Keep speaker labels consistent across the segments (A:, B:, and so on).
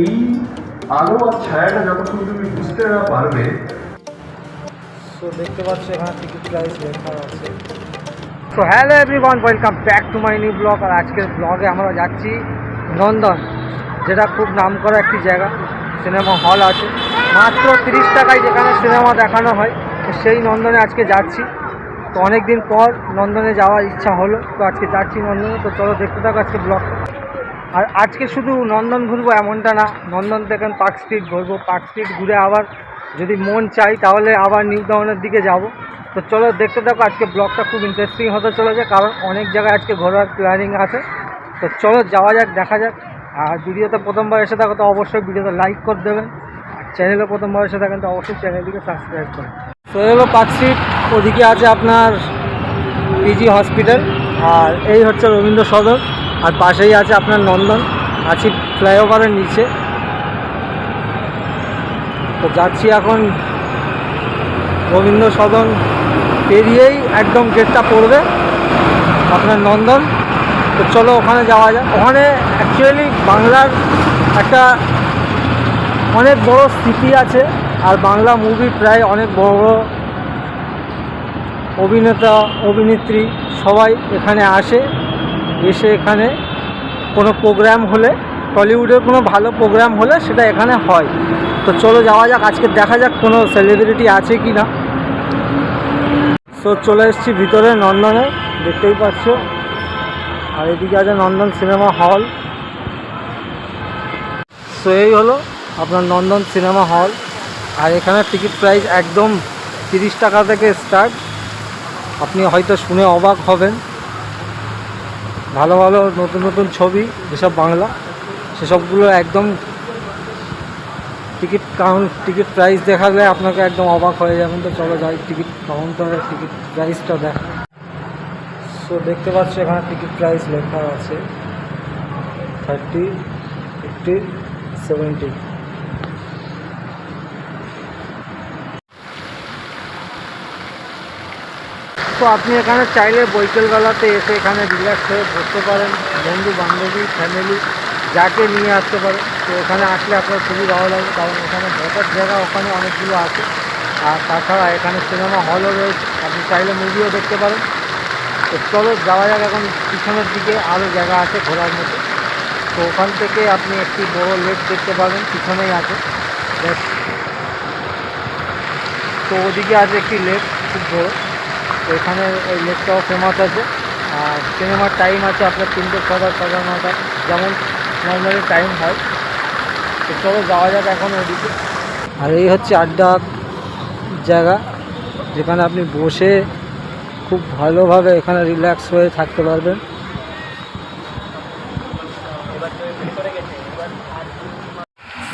A: এই আলো আর ছায়াটা যতক্ষণ তুমি বুঝতে না পারবে
B: সো দেখতে পাচ্ছ এখানে hello everyone welcome back to my new blog আর আজকের ব্লগে আমরা যাচ্ছি নন্দন, যেটা খুব নাম করা একটি জায়গা সিনেমা হল আছে। মাত্র তিরিশ টাকায় যেখানে সিনেমা দেখানো হয়, তো সেই নন্দনে আজকে যাচ্ছি। তো অনেক দিন পর নন্দনে যাওয়ার ইচ্ছা হলো, তো আজকে যাচ্ছি নন্দনে। তো চলো দেখতে থাকো আজকে ব্লগ আর আজকে শুধু নন্দন ঘুরবো এমনটা না, নন্দন থেকে পার্ক স্ট্রিট ঘুরবো। পার্ক স্ট্রিট ঘুরে আবার যদি মন চাই তাহলে আবার নিউ টাউনের দিকে যাব। তো চলো দেখতে থাকো, আজকে ব্লগটা খুব ইন্টারেস্টিং হতে চলেছে, কারণ অনেক জায়গায় আজকে ঘোরার প্ল্যানিং আছে। তো চলো যাওয়া যাক, দেখা যাক। আর ভিডিওতে প্রথমবার এসে থাকো তো অবশ্যই ভিডিওতে লাইক করে দেবেন। আর চ্যানেলে প্রথমবার এসে থাকেন তো অবশ্যই চ্যানেলটিকে সাবস্ক্রাইব করেন। তো এই হলো পার্ক স্ট্রিট ওদিকে আছে আপনার পিজি হসপিটাল আর এই হচ্ছে রবীন্দ্র সদন আর পাশেই আছে আপনার নন্দন। আছি ফ্লাইওভারের নিচে। তো যাচ্ছি এখন রবীন্দ্র সদন পেরিয়েই একদম গেটটা পড়বে আপনার নন্দন। তো চলো ওখানে যাওয়া যাক। ওখানে অ্যাকচুয়ালি বাংলার একটা অনেক বড় স্মৃতি আছে আর বাংলা মুভি প্রায় অনেক বড় বড় অভিনেতা, অভিনেত্রী সবাই এখানে আসে। এসে এখানে কোনো প্রোগ্রাম হলে টলিউডের কোনো ভালো প্রোগ্রাম হলে সেটা এখানে হয়। তো চলো যাওয়া যাক, আজকে দেখা যাক কোনো সেলিব্রিটি আছে কি না। সো চলে এসেছি ভিতরে নন্দনে, দেখতেই পাচ্ছ। আর এদিকে আছে নন্দন সিনেমা হল সো এই হলো আপনার নন্দন সিনেমা হল আর এখানে টিকিট প্রাইস একদম তিরিশ টাকা থেকে স্টার্ট আপনি হয়তো শুনে অবাক হবেন। ভালো ভালো নতুন নতুন ছবি, যেসব বাংলা, সেসবগুলো একদম টিকিট কাউন্ট টিকিট প্রাইস দেখালে আপনাকে একদম অবাক হয়ে যাবেন। তো চলো যাই, টিকিট কাউন্টারের টিকিট প্রাইসটা দেখা। সো দেখতে পাচ্ছ এখানে টিকিট প্রাইস লেখা আছে। থার্টি ফিফটি সেভেন্টি তো আপনি এখানে চাইলে বৈকালবেলাতে এসে এখানে রিল্যাক্স হয়ে বসতে পারেন। বন্ধু, বান্ধবী ফ্যামিলি যাকে নিয়ে আসতে পারেন তো এখানে আসলে আপনার খুবই ভালো লাগবে কারণ এখানে বসার জায়গা ওখানে অনেকগুলো আছে। আর তাছাড়া এখানে সিনেমা হলও রয়েছে। আপনি চাইলে মুভিও দেখতে পারেন। তো চলো, যাওয়া যাক এখন পিছনের দিকে। আরও জায়গা আছে ঘোরার মতো। তো ওখান থেকে আপনি একটি বড় লেক দেখতে পাবেন, পিছনেই আছে। তো ওদিকে আছে একটি লেক খুব বড়। এখানে এই লেকটাও ফেমাস আছে। আর সিনেমার টাইম আছে আপনার তিনটে ছটা ছটা, নটা। যেমন নর্মালি টাইম হয়। তো চলো যাওয়া যাক এখন ওদিকে। আর এই হচ্ছে আড্ডা জায়গা, যেখানে আপনি বসে খুব ভালোভাবে এখানে রিল্যাক্স হয়ে থাকতে পারবেন।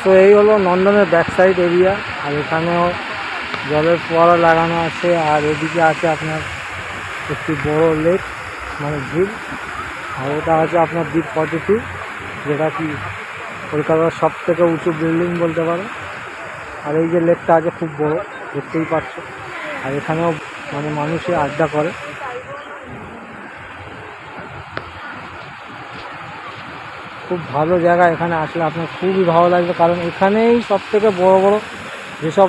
B: তো এই হলো নন্দনের ব্যাক সাইড এরিয়া আর এখানেও জলের ফোয়ারা লাগানো আছে, আর এদিকে আছে আপনার একটি বড় লেক মানে ঝিল, আর ওটা আছে আপনার দ্বীপ ফর্টি যেটা কি কলকাতার সব থেকে উঁচু বিল্ডিং বলতে পারো। আর এই যে লেকটা আছে খুব বড়, দেখতেই পাচ্ছ। আর এখানেও মানে মানুষে আড্ডা করে। খুব ভালো জায়গা এখানে আসলে আপনার খুবই ভালো লাগবে, কারণ এখানেই সব থেকে বড় বড় যেসব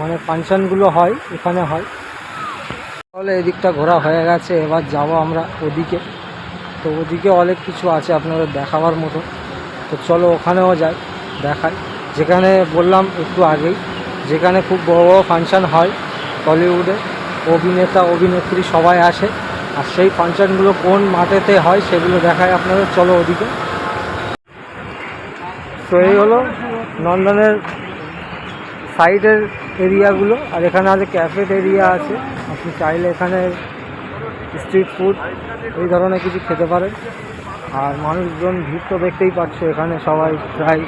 B: মানে ফাংশানগুলো হয়, এখানে হয়। তাহলে এদিকটা ঘোরা হয়ে গেছে, এবার যাব আমরা ওদিকে। তো ওদিকে অনেক কিছু আছে আপনাদের দেখাবার মতো। তো চলো ওখানেও যাই, দেখাই। যেখানে বললাম একটু আগেই, যেখানে খুব বড় বড় ফাংশান হয় টলিউডে অভিনেতা, অভিনেত্রী সবাই আসে। আর সেই ফাংশানগুলো কোন মাঠেতে হয় সেগুলো দেখায় আপনাদের, চলো ওদিকে। তো এই হলো নন্দনের সাইডের এরিয়াগুলো, আর এখানে আছে ক্যাফেট এরিয়া আছে। আপনি চাইলে এখানে স্ট্রিট ফুড এই ধরনের কিছু খেতে পারেন। আর মানুষজন ভিড় তো দেখতেই পাচ্ছ এখানে সবাই প্রায়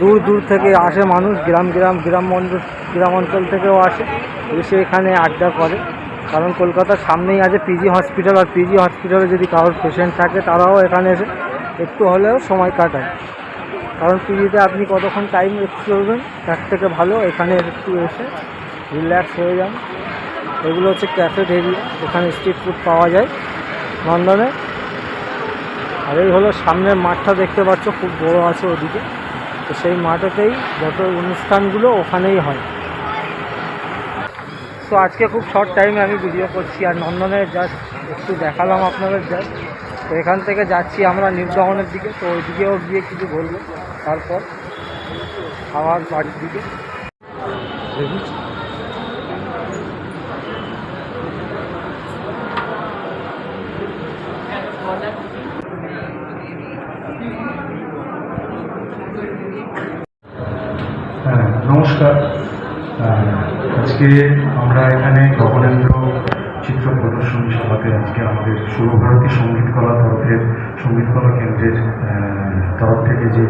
B: দূর দূর থেকে আসে মানুষ, গ্রাম গ্রাম গ্রাম অঞ্চল গ্রাম অঞ্চল থেকেও আসে। এসে এখানে আড্ডা করে। কারণ কলকাতার সামনেই আছে পিজি হসপিটাল আর পিজি হসপিটালে যদি কারোর পেশেন্ট থাকে, তারাও এখানে এসে একটু হলেও সময় কাটায়। কারণ পিজিতে আপনি কতক্ষণ টাইম ওয়েস্ট করবেন, তার থেকে ভালো এখানে একটু এসে রিল্যাক্স হয়ে যান। এগুলো হচ্ছে ক্যাফে এরিয়া এখানে স্ট্রিট ফুড পাওয়া যায় নন্দনে। আর এই হলো সামনের মাঠটা দেখতে পাচ্ছ, খুব বড় আছে ওদিকে। তো সেই মাঠেতেই যত অনুষ্ঠানগুলো ওখানেই হয়। তো আজকে খুব শর্ট টাইমে আমি ভিডিও করছি, আর নন্দনে জাস্ট একটু দেখালাম আপনাদের জাস্ট তো এখান থেকে যাচ্ছি আমরা নির্দহনের দিকে, তো ওইদিকেও গিয়ে কিছু বলব। তারপর আবার বাড়ির দিকে।
A: হ্যাঁ নমস্কার। আজকে আমাদের সংগীত কলা তরফের সংগীত কলা কেন্দ্রের তরফ থেকে যে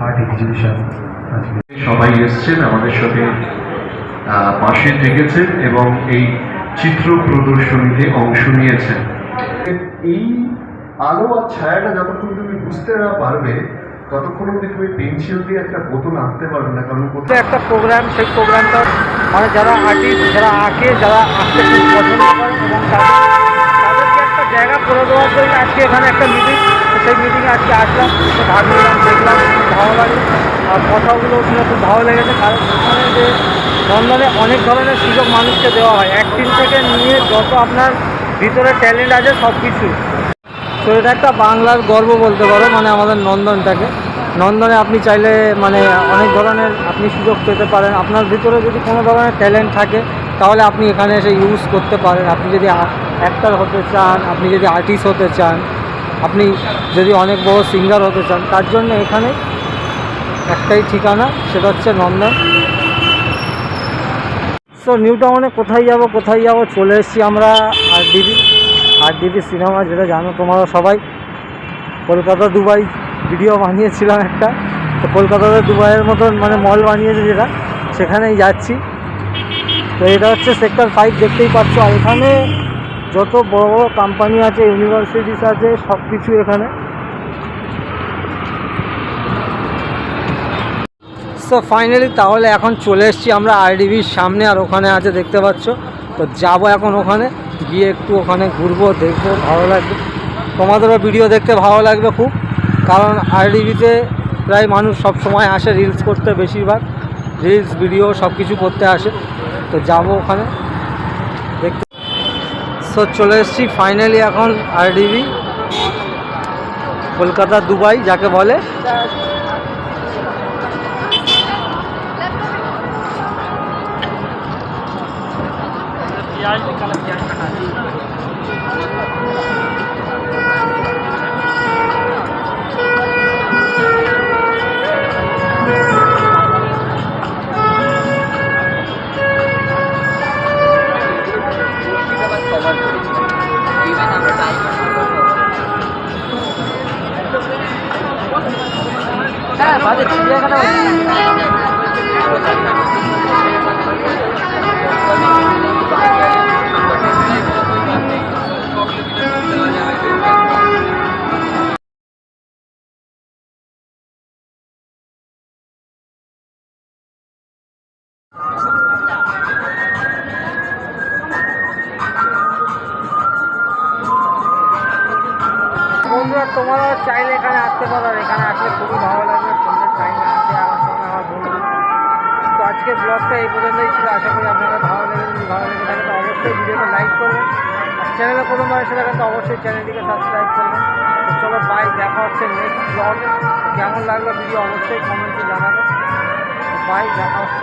A: আর্ট এক্সিবিশন আজকে
C: সবাই এসছেন আমাদের সাথে পাশে থেকেছেন এবং এই চিত্র প্রদর্শনীতে অংশ নিয়েছেন।
A: এই আলো আর ছায়াটা যতক্ষণ তুমি বুঝতে না পারবে ততক্ষণ অব্দি তুমি পেন্সিল দিয়ে একটা বোতল আঁকতে পারবে না কারণ কোথাও
B: একটা প্রোগ্রাম সেই প্রোগ্রামটা মানে যারা আর্টিস্ট যারা আঁকে যারা আঁকতে খুব পছন্দ করেন এবং তাদের জায়গা করে দেওয়ার জন্য আজকে এখানে একটা মিটিং সেই মিটিংয়ে আজকে আসলাম ভাগ নিলাম দেখলাম খুব ভালো লাগে আর কথাগুলো শুনে খুব ভালো লেগেছে, কারণ এখানে যে নন্দনে অনেক ধরনের সুযোগ মানুষকে দেওয়া হয়। অ্যাক্টিং থেকে নিয়ে যত আপনার ভিতরে ট্যালেন্ট আছে, সব কিছু। তো এটা একটা বাংলার গর্ব বলতে পারো মানে আমাদের নন্দনটাকে। নন্দনে আপনি চাইলে মানে অনেক ধরনের আপনি সুযোগ পেতে পারেন। আপনার ভিতরে যদি কোনো ধরনের ট্যালেন্ট থাকে, তাহলে আপনি এখানে এসে ইউজ করতে পারেন। আপনি যদি অ্যাক্টার হতে চান, আপনি যদি আর্টিস্ট হতে চান, আপনি যদি অনেক বড় সিঙ্গার হতে চান, তার জন্য এখানে একটাই ঠিকানা, সেটা হচ্ছে নন্দন। সো নিউ টাউনে কোথায় যাব কোথায় যাব, চলে এসেছি আমরা R DB R DB cinema যেটা জানো তোমরা সবাই। কলকাতা দুবাই ভিডিও বানিয়েছিলাম একটা। তো কলকাতাতে দুবাইয়ের মতন মানে মল বানিয়েছে যেটা, সেখানেই যাচ্ছি। তো এটা হচ্ছে সেক্টর ফাইভ দেখতেই পাচ্ছ। আর এখানে যত বড় বড় কোম্পানি আছে ইউনিভার্সিটিস আছে সব কিছু এখানে। সো ফাইনালি তাহলে এখন চলে এসেছি আমরা আরডিবির সামনে, আর ওখানে আছে, দেখতে পাচ্ছ। তো যাব এখন ওখানে, গিয়ে একটু ওখানে ঘুরবো, দেখব, ভালো লাগবে। তোমাদেরও ভিডিও দেখতে ভালো লাগবে খুব, কারণ আরডিবিতে প্রায় মানুষ সব সময় আসে রিলস করতে, বেশিরভাগ। রিলস ভিডিও সব কিছু করতে আসে। তো যাব ওখানে। সো চলে এসেছি ফাইনালি এখন আরডিবি কলকাতা দুবাই যাকে বলে। বন্ধুরা তোমরা চাইলে এখানে আসতে পারো এখানে আসলে খুবই ভালো লাগবে ব্লগটা এই পর্যন্তই ছিল। আশা করি আপনারা ভালো লেগে যদি ভালো লেগে থাকে, তো অবশ্যই ভিডিওটা লাইক করবেন। আর চ্যানেলে প্রথমবার এসে থাকেন, তো অবশ্যই চ্যানেলটিকে সাবস্ক্রাইব করবেন। তো চলো বাই দেখা হচ্ছে নেক্সট ব্লগে কেমন লাগল ভিডিও অবশ্যই কমেন্টে জানাবেন। বাই দেখা হচ্ছে।